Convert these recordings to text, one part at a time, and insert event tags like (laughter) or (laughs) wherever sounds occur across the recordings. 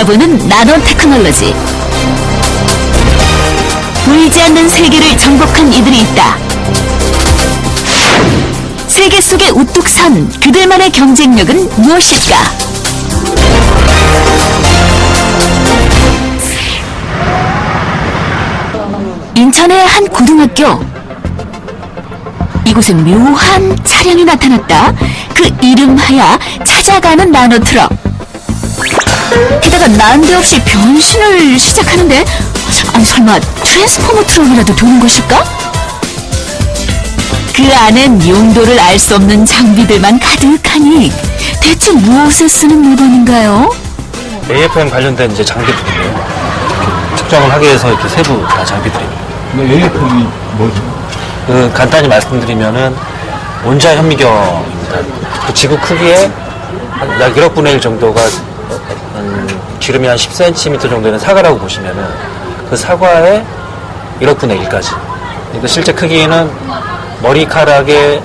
들여다보는 나노 테크놀로지. 보이지 않는 세계를 정복한 이들이 있다. 세계 속에 우뚝 선 그들만의 경쟁력은 무엇일까? 인천의 한 고등학교. 이곳에 묘한 차량이 나타났다. 그 이름하야 찾아가는 나노 트럭. 게다가 난데없이 변신을 시작하는데 아니 설마 트랜스포머 트럭이라도 도는 것일까? 그 안엔 용도를 알 수 없는 장비들만 가득하니 대체 무엇에 쓰는 물건인가요? AFM 관련된 이제. 이렇게 측정을 하기 위해서 이렇게 세부 다 장비들입니다. 근데 AFM이 뭐죠? 그 간단히 말씀드리면은 원자 현미경입니다. 그 지구 크기의 한약 1억 분의 1 정도가 한 기름이 한 10cm 정도 되는 사과라고 보시면은 그 사과의 1억 분의 1까지. 그러니까 실제 크기는 머리카락의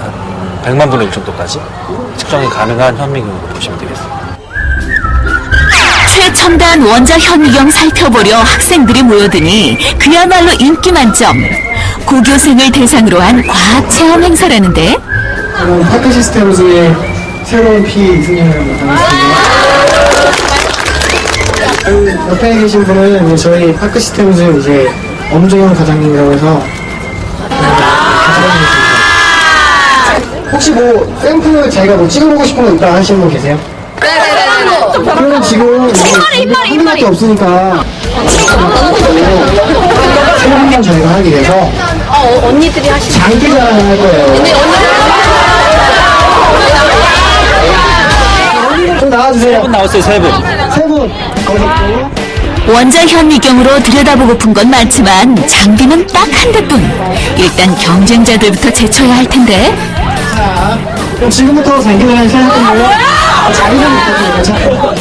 한 100만 분의 1 정도까지 측정이 가능한 현미경으로 보시면 되겠습니다. 최첨단 원자 현미경 살펴보려 학생들이 모여드니 그야말로 인기 만점. 고교생을 대상으로 한 과학 체험 행사라는데 저는 파크 시스템즈의 새로운 P 승인을 맡았습니다. 그 옆에 계신 분은 이제 저희 파크 시스템즈 이제 엄정영 과장님이라고 해서 과장님이십니다. 혹시 뭐 샘플 자기가 뭐 찍어보고 싶은 거 있다 하시는 분 계세요? 그러면 지금 한 개밖에 없으니까 새로운 건 저희가 하기 위해서 어, 언니들이 하시는 장기 자랑을 할 거예요. 좀 나와주세요. 분 나왔어요, 세 분. 세 분. 원자 현미경으로 들여다보고픈 건 많지만 장비는 딱 한 대뿐. 일단 경쟁자들부터 제쳐야 할 텐데 자, 그럼 지금부터 장기 자랑 시작할 건데요. 자기 좀 부탁드려요.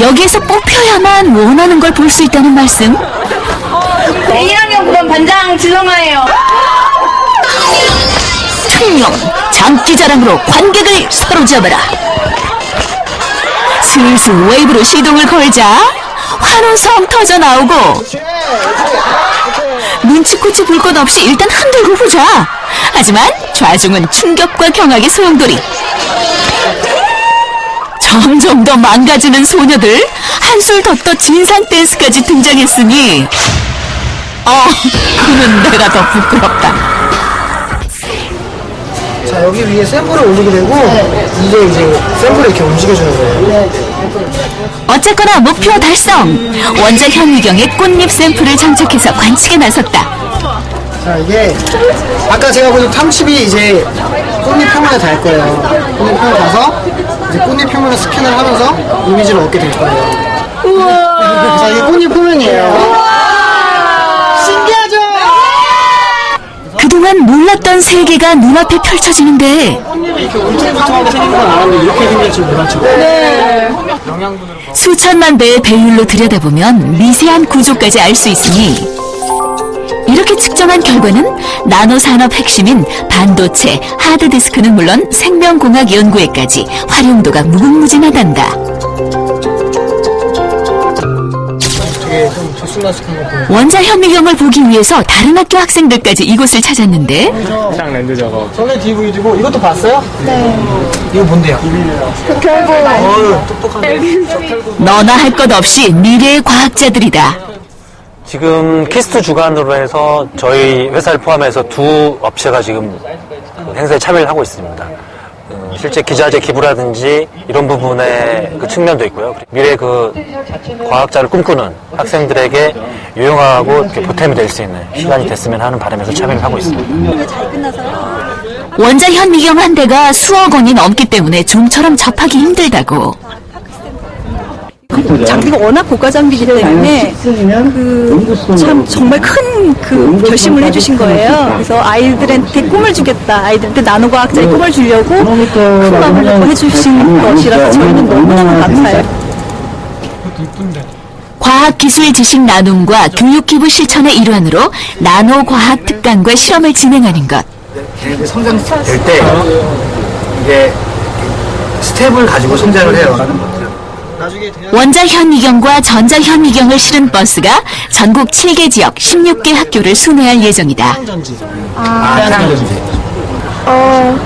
여기에서 뽑혀야만 원하는 걸 볼 수 있다는 말씀. 1학년 9반 반장 지성아예요. 특명 장기자랑으로 관객을 사로잡아라. 슬슬 웨이브로 시동을 걸자 환호성 터져 나오고 눈치코치 볼 것 없이 일단 흔들고 보자. 하지만 좌중은 충격과 경악의 소용돌이. 점점 더 망가지는 소녀들 한술 더떠 진상 댄스까지 등장했으니 어 그는 내가 더 부끄럽다. 자, 여기 위에 샘플을 올리게 되고, 이게 이제 샘플을 이렇게 움직여주는 거예요. 어쨌거나 목표 달성! 원자 현미경에 꽃잎 샘플을 장착해서 관측에 나섰다. 자, 이게, 아까 제가 보여준 탐칩이 이제 꽃잎 표면에 닿을 거예요. 꽃잎 표면에 닿아서, 이제 꽃잎 표면을 스캔을 하면서 이미지를 얻게 될 거예요. 우와! (laughs) 자, 이게 꽃잎 표면이에요. 신기하죠? 그동안 몰랐던 세계가 눈앞에 펼쳐지는데. 수천만 배의 배율로 들여다보면 미세한 구조까지 알 수 있으니 이렇게 측정한 결과는 나노 산업 핵심인 반도체, 하드디스크는 물론 생명공학 연구에까지 활용도가 무궁무진하단다. 원자 현미경을 보기 위해서 다른 학교 학생들까지 이곳을 찾았는데 해당 랜드 저거. 저게 DVD고, 이것도 봤어요? 네. 이거 뭔데요? 결국. 똑똑하네. 너나 할 것 없이 미래의 과학자들이다. 지금 키스트 주관으로 해서 저희 회사를 포함해서 두 업체가 지금 그 행사에 참여를 하고 있습니다. 음, 실제 기자재 기부라든지 이런 부분의 그 측면도 있고요. 미래 그 과학자를 꿈꾸는 학생들에게 유용하고 보탬이 될 수 있는 시간이 됐으면 하는 바람에서 참여를 하고 있습니다. 원자 현미경 한 대가 수억 원이 넘기 때문에 좀처럼 접하기 힘들다고. 장비가 워낙 고가 장비이기 때문에 그 참 정말 큰 그 결심을 해주신 거예요. 그래서 아이들한테 꿈을 주겠다. 아이들한테 나노과학자의 꿈을 주려고 큰 마음을 갖고 해주신 것이라서 저희는 너무너무 감사해요. 과학기술 지식 나눔과 교육기부 실천의 일환으로 나노과학 특강과 실험을 진행하는 것. 걔네들 성장될 때 이게 스텝을 가지고 성장을 해요. 나중에 대학 원자 현미경과 전자 현미경을 실은 버스가 전국 7개 지역 16개 학교를 순회할 예정이다. 전지. 어,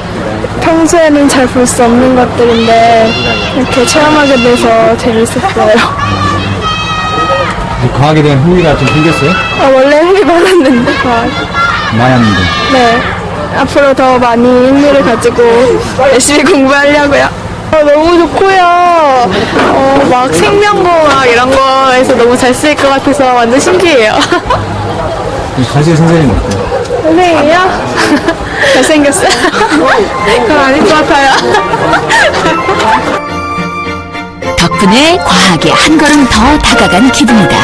평소에는 잘 볼 수 없는 것들인데 이렇게 체험하게 돼서 재밌었어요. 과학에 대한 흥미가 좀 생겼어요? 어, 원래 흥이 많았는데 과학. 많았는데. 네. 앞으로 더 많이 흥미를 가지고 열심히 공부하려고요. 어, 너무 좋고요. 어, 막 생명공학 이런 거에서 너무 잘 쓰일 것 같아서 완전 신기해요. (laughs) 사실 선생님 어때요? 선생님이요? (laughs) 잘생겼어요? (laughs) 그건 아닐 것 같아요. 덕분에 과학에 한 걸음 더 다가간 기분이다.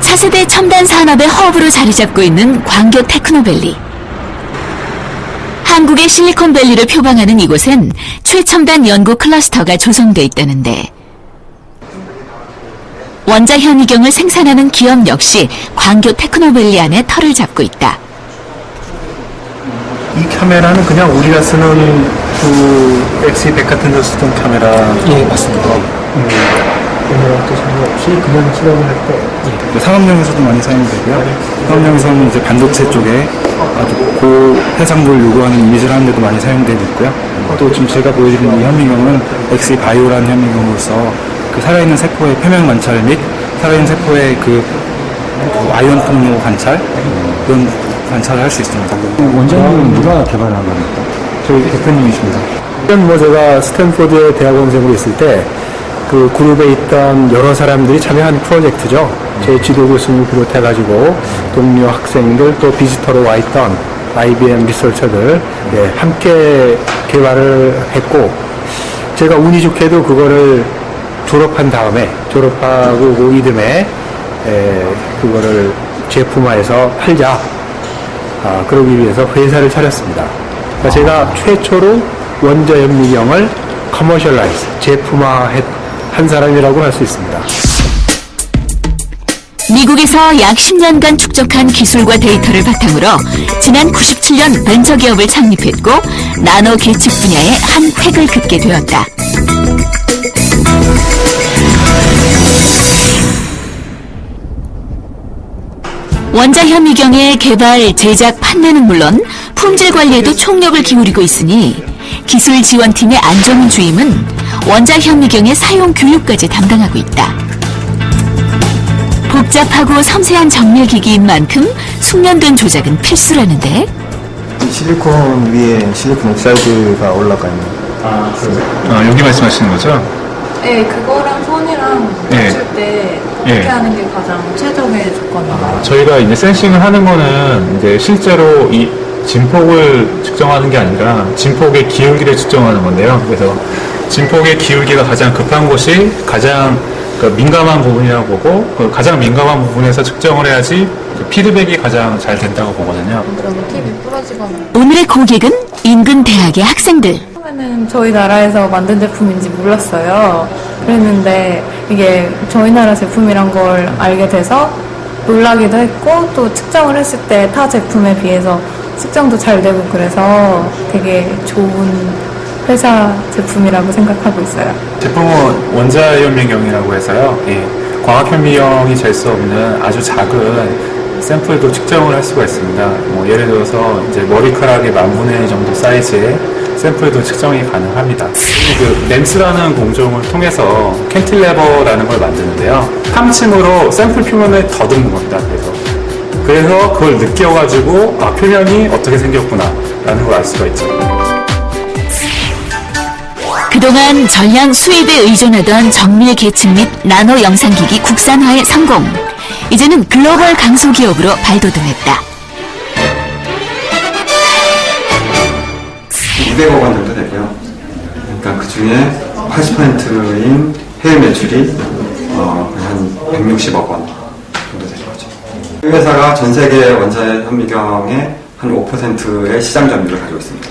차세대 첨단 산업의 허브로 자리 잡고 있는 광교 테크노밸리. 한국의 실리콘밸리를 표방하는 이곳엔 최첨단 연구 클러스터가 조성돼 있다는데 원자 현미경을 생산하는 기업 역시 광교 테크노밸리 안에 털을 잡고 있다. 이 카메라는 그냥 우리가 쓰는 그 XE100 같은 데 쓰던 카메라 예, 맞습니다. 오 늘하고 상관없이 그냥 촬영을 할 때. 그 상업용에서도 많이 사용되고요. 상업용에서는 이제 반도체 쪽에 아주 고해상도를 요구하는 이미지를 하는 데도 많이 사용되고 있고요. 또 지금 제가 보여드리는 이 현미경은 XE 바이오라는 현미경으로서 그 살아있는 세포의 표면 관찰 및 살아있는 세포의 그, 그 아이온 통로 관찰 그런 관찰을 할 수 있습니다. 원장님은 누가 개발한 겁니까? 저희 대표님이십니다. 일단 뭐 제가 스탠포드에 대학원생으로 있을 때 그 그룹에 있던 여러 사람들이 참여한 프로젝트죠. 제 지도 교수님을 비롯해가지고 동료 학생들 또 비지터로 와 있던 IBM 리서처들 예, 함께 개발을 했고 제가 운이 좋게도 그거를 졸업한 다음에 졸업하고 그 이듬해 에, 그거를 제품화해서 팔자 아, 그러기 위해서 회사를 차렸습니다. 그러니까 제가 최초로 원자 현미경을 커머셜라이즈, 제품화 한 사람이라고 할 수 있습니다. 미국에서 약 10년간 축적한 기술과 데이터를 바탕으로 지난 97년 벤처 기업을 창립했고 나노 계측 분야에 한 획을 긋게 되었다. 원자 현 미경의 개발, 제작, 판매는 물론 품질 관리에도 총력을 기울이고 있으니 기술 지원팀의 안정훈 주임은 원자 현 미경의 사용 교육까지 담당하고 있다. 복잡하고 섬세한 정밀 기기인 만큼 숙련된 조작은 필수라는데 실리콘 위에 실리콘 옥사이드가 올라가 있는 아, 여기 말씀하시는 거죠? 네, 그거랑 손이랑 예. 맞출 때 예. 어떻게 하는 게 가장 최적의 조건인가요? 저희가 이제 센싱을 하는 거는 이제 실제로 이 진폭을 측정하는 게 아니라 진폭의 기울기를 측정하는 건데요. 그래서 진폭의 기울기가 가장 급한 곳이 가장 그 민감한 부분이라고 보고 그 가장 민감한 부분에서 측정을 해야지 그 피드백이 가장 잘 된다고 보거든요. 부러지거나 오늘의 고객은 인근 대학의 학생들. 처음에는 저희 나라에서 만든 제품인지 몰랐어요. 그랬는데 이게 저희 나라 제품이란 걸 알게 돼서 놀라기도 했고 또 측정을 했을 때 타 제품에 비해서 측정도 잘 되고 그래서 되게 좋은 회사 제품이라고 생각하고 있어요. 제품은 원자 현미경이라고 해서요. 예, 광학 현미경이 잴 수 없는 아주 작은 샘플도 측정을 할 수가 있습니다. 뭐 예를 들어서 이제 머리카락의 만 분의 1 정도 사이즈의 샘플도 측정이 가능합니다. 그 렌스라는 공정을 통해서 캔틸레버라는 걸 만드는데요. 탐침으로 샘플 표면을 더듬는 겁니다. 그래서 그래서 그걸 느껴가지고 아 표면이 어떻게 생겼구나라는 걸 알 수가 있죠. 그동안 전량 수입에 의존하던 정밀 계측 및 나노 영상기기 국산화의 성공. 이제는 글로벌 강소 기업으로 발돋움했다. 200억 원 정도 되고요. 그러니까 그 중에 80%인 해외 매출이 어, 한 160억 원 정도 되는 거죠. 이 회사가 전 세계 원자 현미경의 한 5%의 시장 점유율을 가지고 있습니다.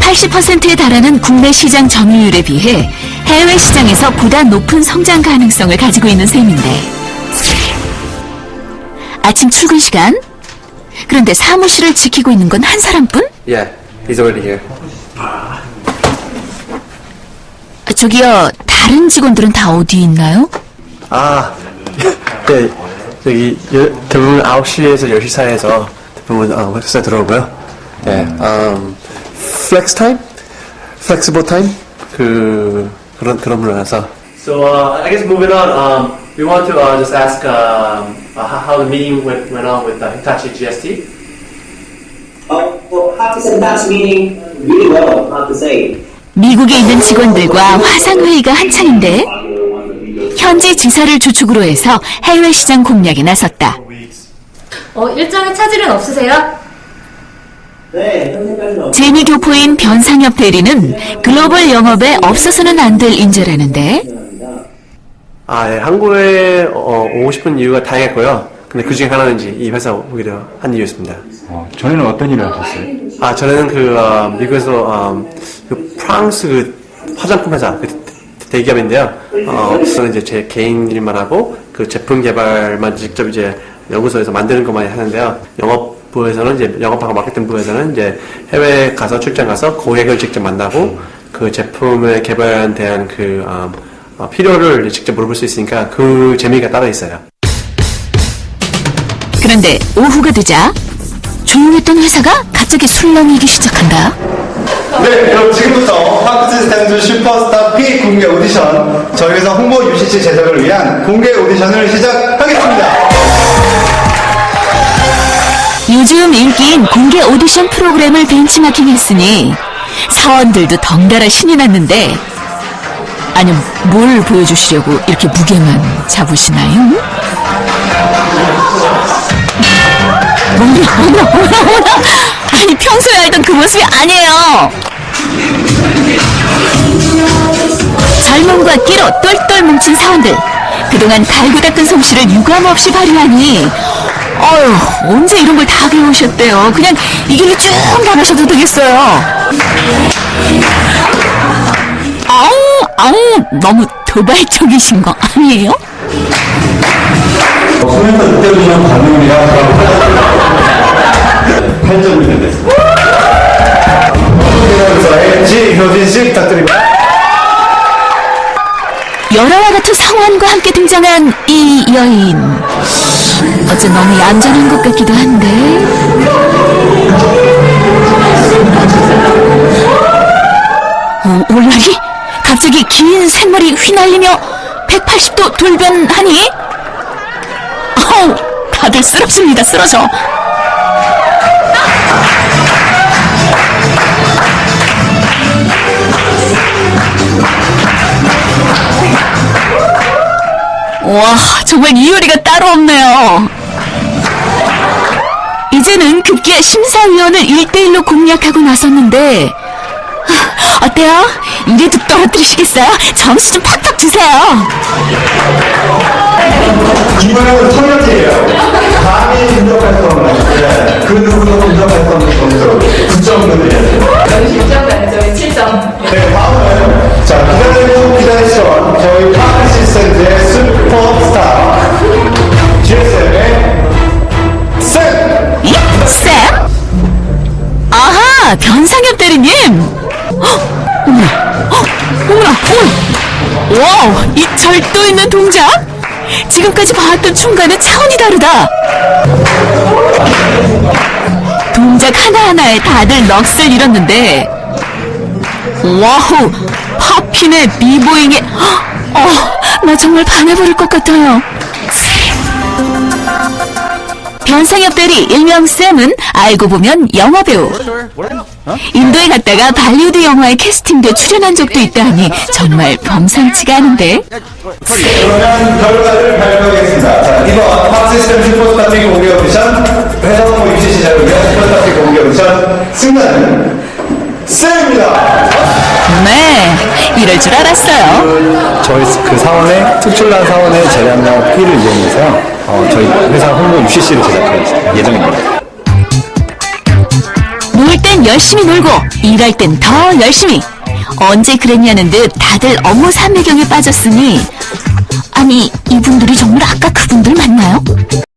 80%에 달하는 국내 시장 점유율에 비해 해외 시장에서 보다 높은 성장 가능성을 가지고 있는 셈인데. 아침 출근 시간? 그런데 사무실을 지키고 있는 건 한 사람뿐? 예. He's already here. 아, 저기요, 다른 직원들은 다 어디 있나요? 아, 네, 여기 여- 대부분 9시에서 10시 사이에서 대부분 어, 회사 들어오고요. 네, um, flex time, flexible time 그 그런 그런 문화라서. So uh, I guess moving on, um, we want to uh, just ask um, uh, how how the meeting went, went on with uh, Hitachi GST. 미국에 있는 직원들과 화상회의가 한창인데 현지 지사를 주축으로 해서 해외 시장 공략에 나섰다. 어, 일정에 차질은 없으세요? 네, 없 제니 교포인 변상엽 대리는 글로벌 영업에 없어서는 안 될 인재라는데 아, 예, 한국에 어, 오고 싶은 이유가 다양했고요. 근데 그 중에 하나는 이제 이 회사 오기로 한 이유였습니다. 전에는 어떤 일을 하셨어요? 아, 저는 그 어, 미국에서 어, 그 프랑스 그 화장품 회사 그 대- 대기업인데요. 어, 저는 이제 제 개인 일만 하고 그 제품 개발만 직접 이제 연구소에서 만드는 것만 하는데요. 영업 부에서는 이제 영업하고 마케팅 부에서는 이제 해외 가서 출장 가서 고객을 직접 만나고 그 제품의 개발에 대한 그 어, 어, 필요를 직접 물어볼 수 있으니까 그 재미가 따로 있어요. 그런데 오후가 되자 조용했던 회사가 갑자기 술렁이기 시작한다. 네, 그럼 지금부터 파크 시스템즈 슈퍼스타 P 공개 오디션 저희 회사 홍보 UCC 제작을 위한 공개 오디션을 시작하겠습니다. 요즘 인기인 공개 오디션 프로그램을 벤치마킹했으니 사원들도 덩달아 신이 났는데 아니 뭘 보여주시려고 이렇게 무게만 잡으시나요? 어머나 (laughs) 아니 평소에 알던 그 모습이 아니에요. 젊음과 끼로 똘똘 뭉친 사원들 그동안 갈고 닦은 솜씨를 유감없이 발휘하니 어휴 언제 이런 걸 다 배우셨대요. 그냥 이 길로 쭉 나가셔도 되겠어요. 아우 아우 너무 도발적이신 거 아니에요? 소면서 느껴지는 반응이라 8점이 됐습니다. 회사의 지효진 씨 부탁드립니다. 열화와 같은 성환과 함께 등장한 이 여인 어째 너무 얌전한 것 같기도 한데 어, 올라리 갑자기 긴 샘머리 휘날리며 180도 돌변하니 아우 다들 쓰러집니다 쓰러져 와, 정말 이효리가 따로 없네요. 이제는 급기야 심사위원을 1대1로 공략하고 나섰는데, 하, 어때요? 이래도 떨어뜨리시겠어요? 점수 좀 팍팍 주세요. 이번에는 청년이에요. 감히 분석할 수 없는, 네, 그 누구도 지금까지 봐왔던 춤과는 차원이 다르다! 동작 하나하나에 다들 넋을 잃었는데, 와우, 팝핀의 비보잉에, 헉, 어, 나 정말 반해버릴 것 같아요. 변상엽 대리 일명 쌤은 알고 보면 영화배우. 인도에 갔다가 발리우드 영화에 캐스팅돼 출연한 적도 있다니 정말 범상치가 않은데. 그러면 결과를 발표하겠습니다. 자, 이번 파크 시스템 슈퍼스타 피그 공개 오디션, 회사 홍보 유시 시작을 위한 슈퍼스타 피그 공개 오디션 승자는 쌤입니다! 네, 이럴 줄 알았어요. 저희 그 사원의 특출난 사원의 재량력 1을 이용해서요. 어, 저희 회사 홍보 UCC를 제작할 예정입니다. 놀땐 열심히 놀고 일할 땐 더 열심히. 언제 그랬냐는 듯 다들 업무 삼매경에 빠졌으니 아니 이분들이 정말 아까 그분들 맞나요?